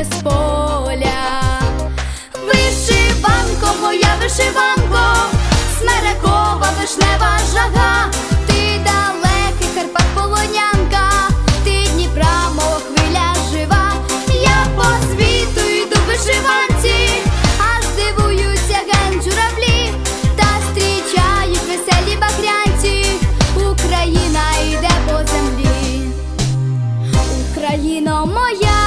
без поля, вишиванко, моя вишиванко, смерекова вишнева жага, ти далекий Карпат полонянка, ти Дніпра, хвиля жива, я по світу йду вишиванці, аж дивуються генджуравлі, та зустрічають веселі багрянці, Україна йде по землі. Україно моя.